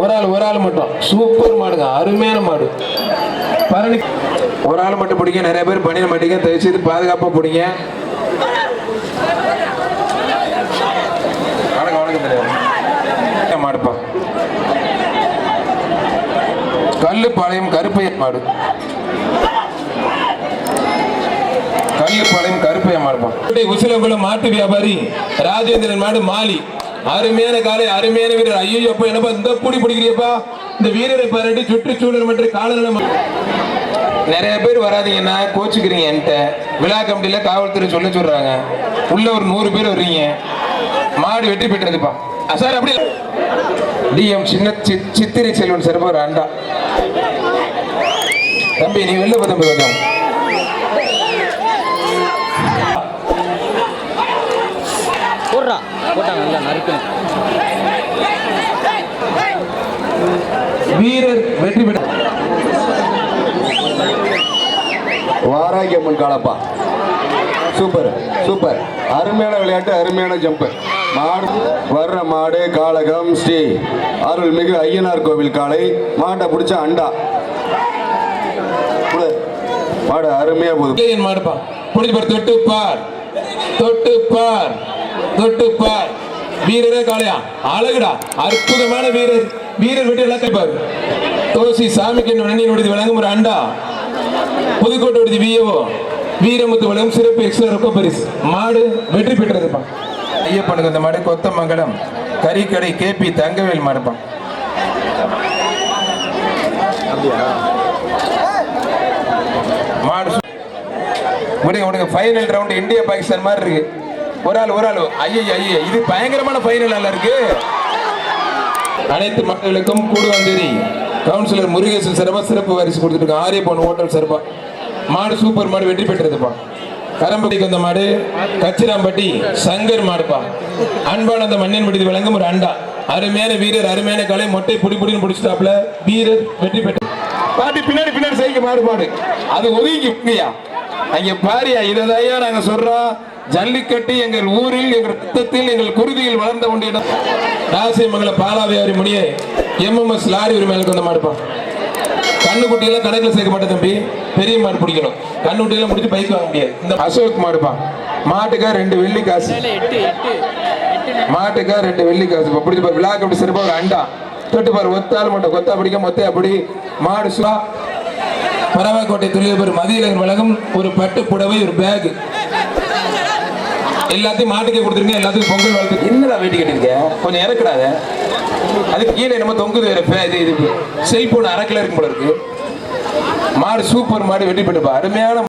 ஒரு ஆள் ஒரு ஆள் மட்டும். சூப்பர் மாடுங்க அருமையான மாடு. பரணி ஒரு ஆள் மட்டும் பிடிங்க நிறைய பேர் பண்ணிட மாட்டீங்க தயவு செய்து பிடிங்க. வணக்கம் வணக்கம் தெரியாது. மாடுப்பா? கல்லுப்பாளையம் கருப்பையன் மாடு. கல்லுப்பாளையம் கருப்பையன் மாடுப்பா. உசிலங்குளம் மாட்டு வியாபாரி ராஜேந்திரன் மாடு மாலி. அருமையான காலை அருமையான வீரர். ஐயோ அப்ப என்னப்பா இந்த கூடி பிடிக்கிறியப்பா இந்த வீரரை பாராட்டி சுற்றுச்சூழல் மற்றும் காலநிலை நிறைய பேர் வராதீங்கன்னா கோச்சுக்கிறீங்க என்கிட்ட. விழா கமிட்டியில காவல்துறை சொல்ல சொல்றாங்க. உள்ள ஒரு நூறு பேர் வர்றீங்க. மாடு வெட்டி பெற்றதுப்பா சார் அப்படி டிஎம் சின்ன சித்திரை செல்வன் சார் ஒரு அண்டா. தம்பி நீ வெளில பத்தம்பது வந்தான் போடுறா போட்டா நல்லா நறுக்கணும் வீரர் வெற்றி பெற்ற வாராகி அம்மன் காலப்பா. Super super. அருமையான விளையாட்டு அருமையான ஜம்ப் மாடு வர்ற மாடு காளகம் ஸ்ரீ அருள்மிகு ஐயனார் கோவில் காளை மாட்டை பிடிச்ச அண்டா. மாடு அருமையா போகுது. மாடுப்பா? புடிச்சு பார் தொட்டு பார் தொட்டு பார் தொட்டு வீரரே காளையா அழகுடா அற்புதமான வீரர். வீரர் விட்டு எல்லாத்தையும் பாரு தோசி சாமிக்கு நன்னி விடுதி வழங்கும் ஒரு அண்டா. புதுக்கோட்டை விடுதி விஏஓ வீரமுத்து வழங்கும் சிறப்பு எக்ஸ்ட்ரா ரொக்க பரிசு. மாடு வெற்றி பெற்றதுப்பா. ஐயப்பனுக்கு அந்த மாடு கொத்தமங்கலம் கறிக்கடை கேபி தங்கவேல் மாடுப்பா. மாடு உடனே விடுங்க விடுங்க ஃபைனல் ரவுண்ட் இந்தியா பாகிஸ்தான் மாதிரி இருக்கு. ஒரு ஆள் ஒரு ஆள். ஐயோ ஐயோ இது பயங்கரமான ஃபைனல் அல்ல இருக்கு. அனைத்து மக்களுக்கும் கூடுவாந்தேரி கவுன்சிலர் முருகேசன் சிறப்பா சிறப்பு வரிசை கொடுத்துருக்காங்க ஆரிய பொண்ணு ஹோட்டல் சிறப்பா மாடு சூப்பர் மாடு வெற்றி பெற்றதுப்பா. கரம்பட்டிக்கு வந்த மாடு கச்சிராம்பட்டி சங்கர் மாடுப்பா. அன்பான அந்த மண்ணின் விடுதி விளங்கும் ஒரு அண்டா. அருமையான வீரர் அருமையான கலை. மொட்டை புடி புடின்னு பிடிச்சிட்டாப்ல வீரர் வெற்றி பெற்ற பாட்டி பின்னாடி பின்னாடி செய்ய மாறுபாடு மாடு. அது ஒதுங்கியா? அங்க பாரியா இதையா நாங்க சொல்றோம். ஜல்லிக்கட்டு எங்கள் ஊரில் எங்கள் ரத்தத்தில் எங்கள் குருதியில் வளர்ந்த ஒன்றிடம் ராசிமங்கல பாலாவியாரி முடியே எம்எம்எஸ் லாரி உரிமையாளுக்கு வந்த மாடுப்பா. கண்ணுக்குட்டியெல்லாம் கணக்கில் சேர்க்க மாட்டேன் தம்பி பெரிய மாடு பிடிக்கணும். கண்ணுக்குட்டியெல்லாம் முடிச்சு பைக் வாங்க முடியாது. இந்த அசோக் மாடுப்பா. மாட்டுக்கா ரெண்டு வெள்ளி காசு. மாட்டுக்கா ரெண்டு வெள்ளி காசு. பிடிச்சி பாரு விழா கப்படி சிறப்பாக ஒரு அண்டா. தொட்டு பாரு ஒத்தால் மட்டும் கொத்தா பிடிக்க மொத்த அப்படி மாடு சுவா பரவாக்கோட்டை தொழிலதிபர் மதியழகன் வழங்கும் ஒரு பட்டு புடவை ஒரு பேக் எல்லாத்தையும் மாட்டுக்கே கொடுத்துருங்க எல்லாத்துக்கும் பொங்கல் வாழ்த்து. என்னடா வெட்டி கட்டிருக்க கொஞ்சம் இறக்குடாத. அதுக்கு கீழே நம்ம தொங்குது வேற இது இது செல்போன் அரைக்கில இருக்கும் போல இருக்கு. மாடு சூப்பர் மாடு வெட்டி பெற்றுப்பா அருமையான